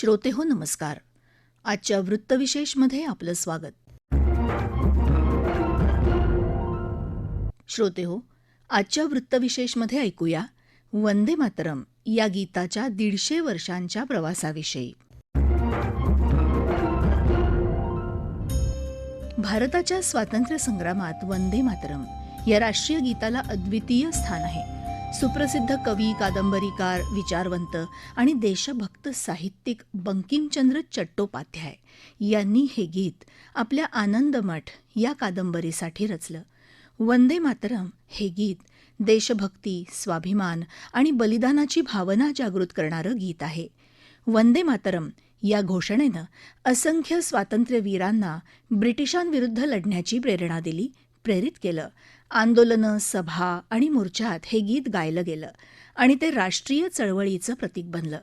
श्रोते हो नमस्कार. आजच्या वृत्तविशेषमध्ये आपलं स्वागत. श्रोते हो आजच्या वृत्तविशेषमध्ये ऐकूया वंदे मातरम या गीताच्या दीडशे वर्षांच्या प्रवासाविषयी. भारताच्या स्वातंत्र्य संग्रामात वंदे मातरम या राष्ट्रीय गीताला अद्वितीय स्थान आहे. सुप्रसिद्ध कवी कादंबरीकार विचारवंत आणि देशभक्त साहित्यिक बंकिमचंद्र चट्टोपाध्याय यांनी हे गीत आपल्या आनंदमठ या कादंबरीसाठी रचलं. वंदे मातरम हे गीत देशभक्ती स्वाभिमान आणि बलिदानाची भावना जागृत करणारं गीत आहे. वंदे मातरम या घोषणेनं असंख्य स्वातंत्र्यवीरांना ब्रिटिशांविरुद्ध लढण्याची प्रेरणा दिली प्रेरित केलं. आंदोलनं सभा आणि मोर्चात हे गीत गायलं गेलं आणि ते राष्ट्रीय चळवळीचं प्रतीक बनलं.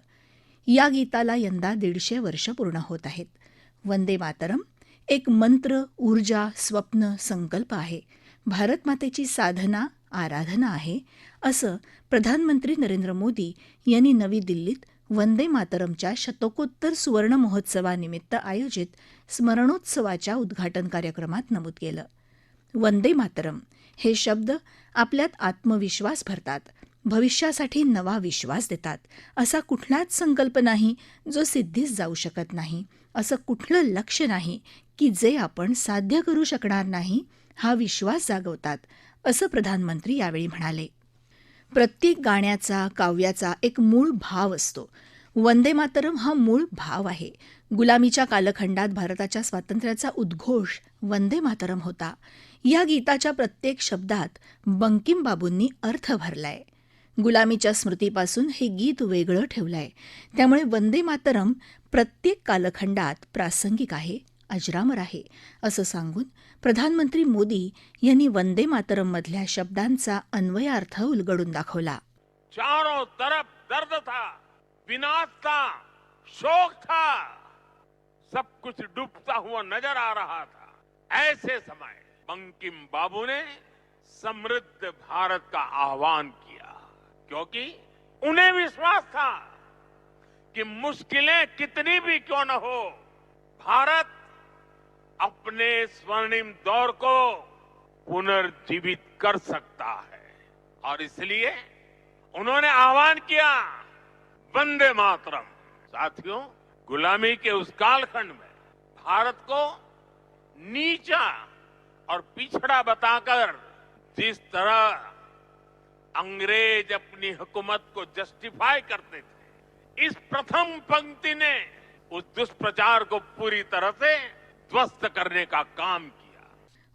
या गीताला यंदा दीडशे वर्ष पूर्ण होत आहेत. वंदे मातरम एक मंत्र ऊर्जा स्वप्न संकल्प आहे. भारतमातेची साधना आराधना आहे असं प्रधानमंत्री नरेंद्र मोदी यांनी नवी दिल्लीत वंदे मातरमच्या शतकोत्तर सुवर्ण महोत्सवानिमित्त आयोजित स्मरणोत्सवाच्या उद्घाटन कार्यक्रमात नमूद केलं. वंदे मातरम. हे शब्द आपल्यात आत्मविश्वास भरतात. भविष्यासाठी नवा विश्वास देतात. असा कुठलाच संकल्प नाही जो सिद्धीस जाऊ शकत नाही. असं कुठलं लक्ष नाही की जे आपण साध्य करू शकणार नाही हा विश्वास जागवतात असं प्रधानमंत्री यावेळी म्हणाले. प्रत्येक गाण्याचा काव्याचा एक मूळ भाव असतो. वंदे मातरम हा मूळ भाव आहे. गुलामीच्या कालखंडात भारताच्या स्वातंत्र्याचा उद्घोष वंदे मातरम होता. या गीताच्या प्रत्येक शब्दात बंकिमबाबूंनी अर्थ भरलाय. गुलामीच्या स्मृतीपासून हे गीत वेगळं ठेवलंय. त्यामुळे वंदे मातरम प्रत्येक कालखंडात प्रासंगिक आहे अजरामर आहे असं सांगून प्रधानमंत्री मोदी यांनी वंदे मातरम मधल्या शब्दांचा अन्वयार्थ उलगडून दाखवला. चारों तरफ दर्द था. विनाश था, शोक था, सब कुछ डूबता हुआ नज़र आ रहा था। ऐसे समय बंकिम बाबू ने समृद्ध भारत का आह्वान किया, क्योंकि उन्हें विश्वास था कि मुश्किलें कितनी भी क्यों न हो, भारत अपने स्वर्णिम दौर को पुनर्जीवित कर सकता है। और इसलिए उन्होंने आह्वान किया वंदे मातरम। साथियों, गुलामी के उस कालखंड में भारत को नीचा और पिछड़ा बताकर जिस तरह अंग्रेज़ अपनी हुकूमत को जस्टिफाई करते थे, इस प्रथम पंक्ति ने उस दुष्प्रचार को पूरी तरह से ध्वस्त करने का काम किया।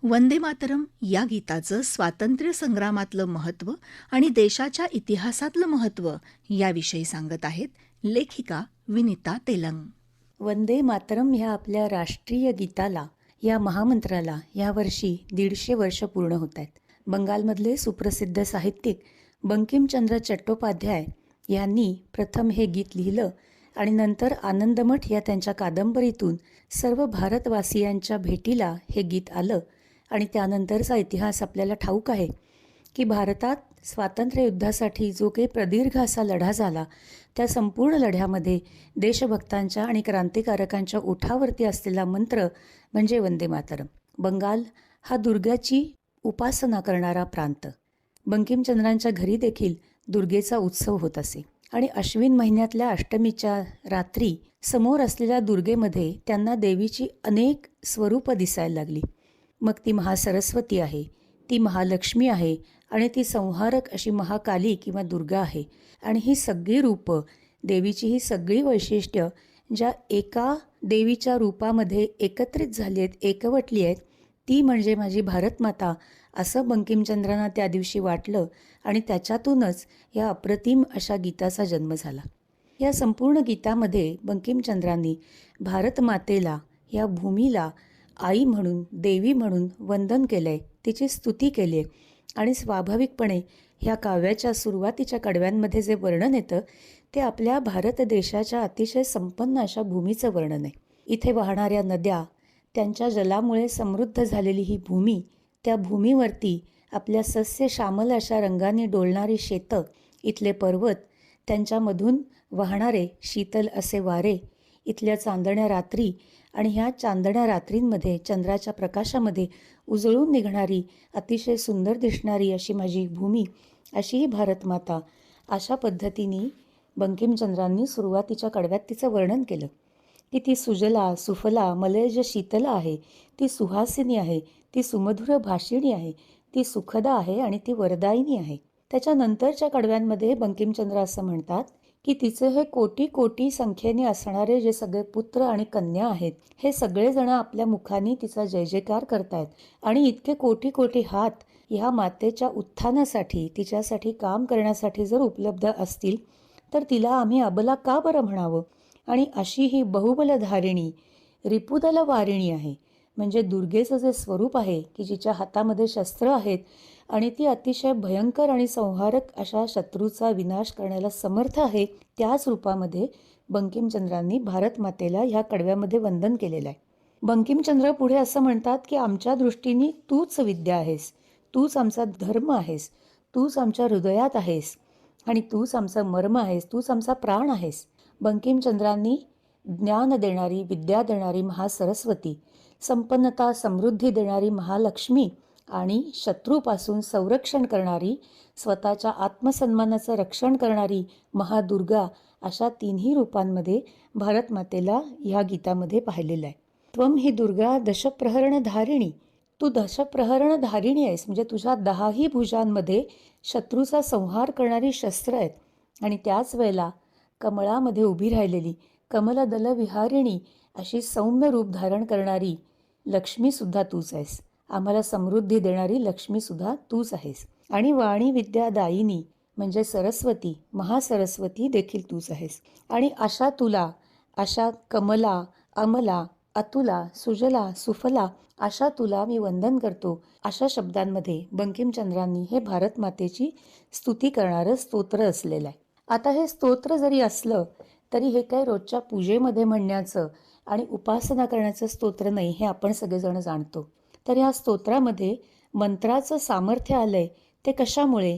वंदे मातरम या गीताचं स्वातंत्र्य संग्रामातलं महत्त्व आणि देशाच्या इतिहासातलं महत्त्व याविषयी सांगत आहेत लेखिका विनिता तेलंग. वंदे मातरम ह्या आपल्या राष्ट्रीय गीताला या महामंत्राला यावर्षी दीडशे वर्ष पूर्ण होत आहेत. बंगालमधले सुप्रसिद्ध साहित्यिक बंकिमचंद्र चट्टोपाध्याय यांनी प्रथम हे गीत लिहिलं आणि नंतर आनंदमठ या त्यांच्या कादंबरीतून सर्व भारतवासियांच्या भेटीला हे गीत आलं. आणि त्यानंतरचा इतिहास आपल्याला ठाऊक आहे की भारतात स्वातंत्र्य युद्धासाठी जो काही प्रदीर्घ असा लढा झाला त्या संपूर्ण लढ्यामध्ये देशभक्तांच्या आणि क्रांतिकारकांच्या ओठावरती असलेला मंत्र म्हणजे वंदे मातरम. बंगाल हा दुर्गाची उपासना करणारा प्रांत. बंकिमचंद्रांच्या घरी देखील दुर्गेचा उत्सव होत असे. आणि अश्विन महिन्यातल्या अष्टमीच्या रात्री समोर असलेल्या दुर्गेमध्ये त्यांना देवीची अनेक स्वरूपं दिसायला लागली. मग ती महासरस्वती आहे. ती महालक्ष्मी आहे आणि ती संहारक अशी महाकाली किंवा दुर्गा आहे. आणि ही सगळी रूपं देवीची ही सगळी वैशिष्ट्य ज्या एका देवीच्या रूपामध्ये एकत्रित झाली आहेत एकवटली आहेत ती म्हणजे माझी भारतमाता असं बंकिमचंद्रांना त्या दिवशी वाटलं आणि त्याच्यातूनच या अप्रतिम अशा गीताचा जन्म झाला. या संपूर्ण गीतामध्ये बंकिमचंद्रांनी भारतमातेला या भूमीला आई म्हणून देवी म्हणून वंदन केलं आहे तिची स्तुती केली आहे आणि स्वाभाविकपणे ह्या काव्याच्या सुरुवातीच्या कडव्यांमध्ये जे वर्णन येतं ते आपल्या भारत देशाच्या अतिशय संपन्न अशा भूमीचं वर्णन आहे. इथे वाहणाऱ्या नद्या त्यांच्या जलामुळे समृद्ध झालेली ही भूमी त्या भूमीवरती आपल्या सस्य श्यामल अशा रंगाने डोलणारी शेतं इथले पर्वत त्यांच्यामधून वाहणारे शीतल असे वारे इथल्या चांदण्या रात्री आणि ह्या चांदण्या रात्रींमध्ये चंद्राच्या प्रकाशामध्ये उजळून निघणारी अतिशय सुंदर दिसणारी अशी माझी भूमी अशी ही भारतमाता. अशा पद्धतीने बंकिमचंद्रांनी सुरुवातीच्या कडव्यात तिचं वर्णन केलं. की ती सुजला सुफला मलयज शीतला आहे ती सुहासिनी आहे ती सुमधुर भाषिणी आहे ती सुखदा आहे आणि ती वरदायिनी आहे. त्याच्यानंतरच्या कडव्यांमध्ये बंकिमचंद्र असं म्हणतात की तिचे हे कोटी कोटी संख्येने असणारे जे सगळे पुत्र आणि कन्या आहेत हे सगळेजण आपल्या मुखाने तिचा जय जयकार करतायत आणि इतके कोटी कोटी हात ह्या मातेच्या उत्थानासाठी तिच्यासाठी काम करण्यासाठी जर उपलब्ध असतील तर तिला आम्ही अबला का बरं म्हणावं? आणि अशी ही बहुबलधारिणी रिपुदल वारिणी आहे. म्हणजे दुर्गेचं जे स्वरूप आहे की जिच्या हातामध्ये शस्त्र आहेत आणि ती अतिशय भयंकर आणि संहारक अशा शत्रूचा विनाश करण्याला समर्थ आहे त्याच रूपामध्ये बंकिमचंद्रांनी भारत मातेला ह्या कडव्यामध्ये वंदन केलेलं आहे. बंकिमचंद्र पुढे असं म्हणतात की आमच्या दृष्टीने तूच विद्या आहेस तूच आमचा धर्म आहेस तूच आमच्या हृदयात आहेस आणि तूच आमचा मर्म आहेस तूच आमचा प्राण आहेस. बंकिमचंद्रांनी ज्ञान देणारी विद्या देणारी महासरस्वती संपन्नता समृद्धी देणारी महालक्ष्मी आणि शत्रूपासून संरक्षण करणारी स्वतःच्या आत्मसन्मानाचं रक्षण करणारी महादुर्गा अशा तिन्ही रूपांमध्ये भारतमातेला ह्या गीतामध्ये पाहिलेलं आहे. त्वम ही दुर्गा दशप्रहरण धारिणी तू दशप्रहरण धारिणी आहेस म्हणजे तुझ्या दहाही भुजांमध्ये शत्रूचा संहार करणारी शस्त्र आहेत. आणि त्याच वेळेला कमळामध्ये उभी राहिलेली कमलदल विहारिणी अशी सौम्य रूप धारण करणारी लक्ष्मीसुद्धा तूच आहेस. आम्हाला समृद्धी देणारी लक्ष्मीसुद्धा तूच आहेस. आणि वाणी विद्या दायिनी म्हणजे सरस्वती महासरस्वती देखील तूच आहेस. आणि अशा तुला अशा कमला अमला अतुला सुजला सुफला अशा तुला मी वंदन करतो. अशा शब्दांमध्ये बंकिमचंद्रांनी हे भारत मातेची स्तुती करणारं स्तोत्र असलेलं आहे. आता हे स्तोत्र जरी असलं तरी हे काय रोजच्या पूजेमध्ये म्हणण्याचं आणि उपासना करण्याचं स्तोत्र नाही हे आपण सगळेजण जाणतो. तर ह्या स्तोत्रामध्ये मंत्राचं सामर्थ्य आलं आहे ते कशामुळे?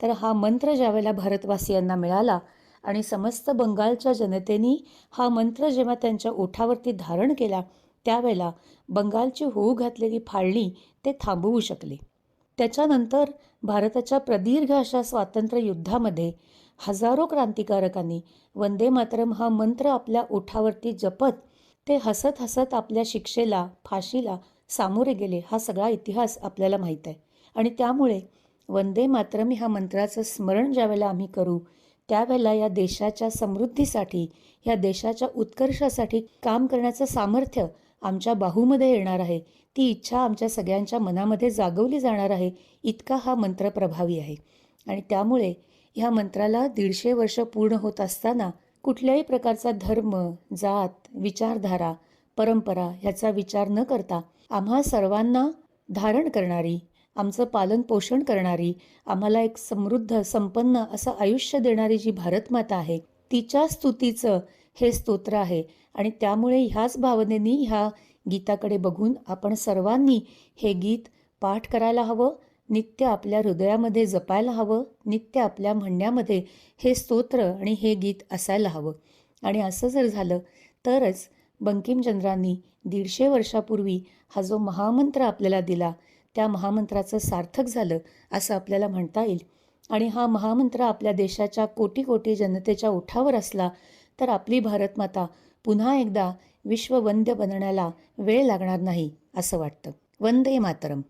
तर हा मंत्र ज्यावेळेला भारतवासियांना मिळाला आणि समस्त बंगालच्या जनतेनी हा मंत्र जेव्हा त्यांच्या ओठावरती धारण केला त्यावेळेला बंगालची होऊ घातलेली फाळणी ते थांबवू शकले. त्याच्यानंतर भारताच्या प्रदीर्घ अशा स्वातंत्र्य युद्धामध्ये हजारो क्रांतिकारकांनी वंदे मातरम हा मंत्र आपल्या ओठावरती जपत ते हसत हसत आपल्या शिक्षेला फाशीला सामोरे गेले हा सगळा इतिहास आपल्याला माहीत आहे. आणि त्यामुळे वंदे मातरम ह्या मंत्राचं स्मरण ज्यावेळेला आम्ही करू त्यावेळेला या देशाच्या समृद्धीसाठी या देशाच्या उत्कर्षासाठी काम करण्याचं सामर्थ्य आमच्या बाहूमध्ये येणार आहे. ती इच्छा आमच्या सगळ्यांच्या मनामध्ये जागवली जाणार आहे. इतका हा मंत्र प्रभावी आहे. आणि त्यामुळे ह्या मंत्राला दीडशे वर्ष पूर्ण होत असताना कुठल्याही प्रकारचा धर्म जात विचारधारा परंपरा ह्याचा विचार न करता आम्हा सर्वांना धारण करणारी आमचं पालन पोषण करणारी आम्हाला एक समृद्ध संपन्न असं आयुष्य देणारी जी भारतमाता आहे तिच्या स्तुतीचं हे स्तोत्र आहे. आणि त्यामुळे ह्याच भावनेनी ह्या गीताकडे बघून आपण सर्वांनी हे गीत पाठ करायला हवं नित्य आपल्या हृदयामध्ये जपायला हवं नित्य आपल्या म्हणण्यामध्ये हे स्तोत्र आणि हे गीत असायला हवं. आणि असं जर झालं तरच बंकिमचंद्रांनी दीडशे वर्षापूर्वी हा जो महामंत्र आपल्याला दिला त्या महामंत्राचं सार्थक झालं असं आपल्याला म्हणता येईल. आणि हा महामंत्र आपल्या देशाच्या कोटी कोटी जनतेच्या ओठावर असला तर आपली भारतमाता पुन्हा एकदा विश्ववंद्य बनण्याला वेळ लागणार नाही असं वाटतं. वंदे मातरम.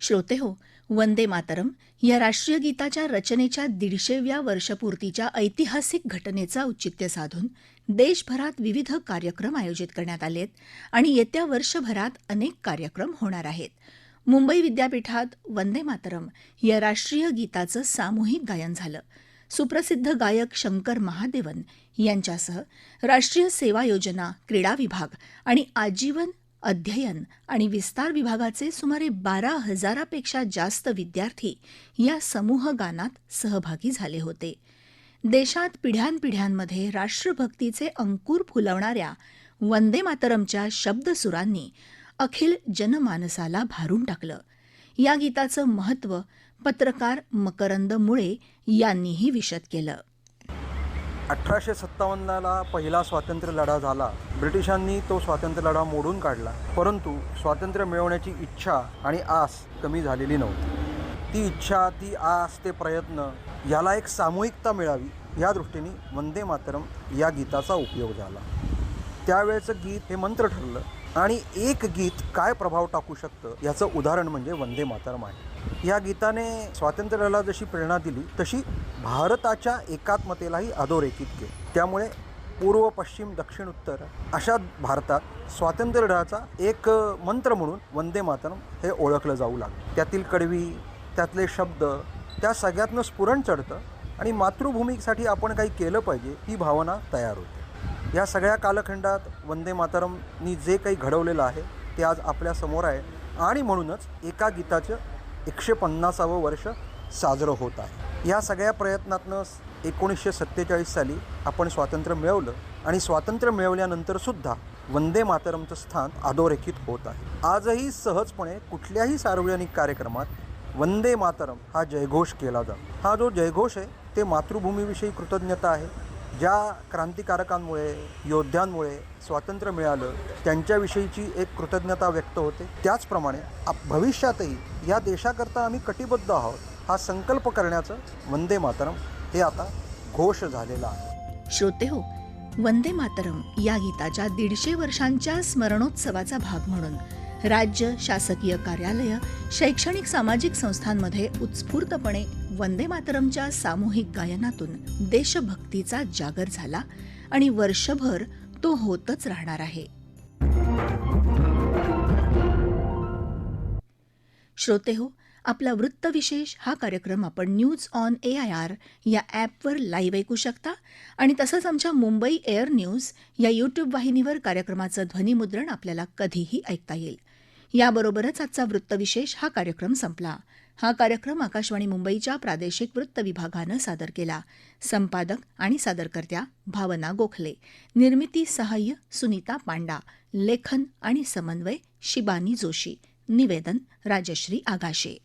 श्रोते हो वंदे मातरम या राष्ट्रीय गीताच्या रचनेच्या दीडशेव्या वर्षपूर्तीच्या ऐतिहासिक घटनेचं औचित्य साधून देशभरात विविध कार्यक्रम आयोजित करण्यात आलेत आणि येत्या वर्षभरात अनेक कार्यक्रम होणार आहेत. मुंबई विद्यापीठात वंदे मातरम या राष्ट्रीय गीताचं सामूहिक गायन झालं. सुप्रसिद्ध गायक शंकर महादेवन यांच्यासह राष्ट्रीय सेवा योजना क्रीडा विभाग आणि आजीवन अध्ययन आणि विस्तार विभागाचे सुमारे बारा हजारापेक्षा जास्त विद्यार्थी या समूह गानात सहभागी झाले होते. देशात पिढ्यानपिढ्यांमध्ये राष्ट्रभक्तीचे अंकुर फुलवणाऱ्या वंदे मातरमच्या शब्दसुरांनी अखिल जनमानसाला भारून टाकलं. या गीताचं महत्त्व पत्रकार मकरंद मुळे यांनीही विशद केलं. अठराशे सत्तावन्नला पहिला स्वातंत्र्य लढा झाला. ब्रिटिशांनी तो स्वातंत्र्य लढा मोडून काढला. परंतु स्वातंत्र्य मिळवण्याची इच्छा आणि आस कमी झालेली नव्हती. ती इच्छा ती आस ते प्रयत्न याला एक सामूहिकता मिळावी या दृष्टीने वंदे मातरम या गीताचा उपयोग झाला. त्यावेळेचं गीत हे मंत्र ठरलं. आणि एक गीत काय प्रभाव टाकू शकतं याचं उदाहरण म्हणजे वंदे मातरम आहे. या गीताने स्वातंत्र्याला जशी प्रेरणा दिली तशी भारताच्या एकात्मतेलाही अधोरेखित केलं. त्यामुळे पूर्व पश्चिम दक्षिण उत्तर अशा भारतात स्वातंत्र्य एक मंत्र म्हणून वंदे मातरम हे ओळखलं जाऊ लागलं. त्यातील कडवी त्यातले शब्द त्या सगळ्यातनं स्फुरण चढतं आणि मातृभूमीसाठी आपण काही केलं पाहिजे ही भावना तयार होते. या सगळ्या कालखंडात वंदे मातरमनी जे काही घडवलेलं आहे ते आज आपल्यासमोर आहे आणि म्हणूनच एका गीताचं एकशे पन्नासावं वर्ष साजरं होत आहे. या सगळ्या प्रयत्नातनं एकोणीसशे सत्तेचाळीस साली आपण स्वातंत्र्य मिळवलं आणि स्वातंत्र्य मिळवल्यानंतरसुद्धा वंदे मातरमचं स्थान अधोरेखित होत आहे. आजही सहजपणे कुठल्याही सार्वजनिक कार्यक्रमात वंदे मातरम हा जयघोष केला जातो. हा जो जयघोष आहे ते मातृभूमीविषयी कृतज्ञता आहे ज्या क्रांतिकारकांमुळे योद्ध्यांमुळे स्वातंत्र्य मिळालं त्यांच्याविषयीची एक कृतज्ञता व्यक्त होते. त्याचप्रमाणे आप भविष्यातही या देशाकरता आम्ही कटिबद्ध आहोत हा संकल्प करण्याचं वंदे मातरम हे आता घोष झालेला आहे. श्रोते हो वंदे मातरम या गीताच्या दीडशे वर्षांच्या स्मरणोत्सवाचा भाग म्हणून राज्य शासकीय कार्यालय शैक्षणिक सामाजिक संस्थांमध्ये उत्स्फूर्तपणे वंदे मातरमच्या सामूहिक गायनातून देशभक्तीचा जागर झाला आणि वर्षभर तो होतच राहणार आहे. श्रोते हो आपला वृत्तविशेष हा कार्यक्रम आपण news on A I R या ॲपवर लाईव्ह ऐकू शकता आणि तसंच आमच्या मुंबई एअर न्यूज या यूट्यूब वाहिनीवर कार्यक्रमाचं ध्वनिमुद्रण आपल्याला कधीही ऐकता येईल. याबरोबरच आजचा वृत्तविशेष हा कार्यक्रम संपला. हा कार्यक्रम आकाशवाणी मुंबईच्या प्रादेशिक वृत्त विभागानं सादर केला. संपादक आणि सादरकर्त्या भावना गोखले. निर्मिती सहाय्य सुनीता पांडा. लेखन आणि समन्वय शिबानी जोशी. निवेदन राजश्री आगाशे.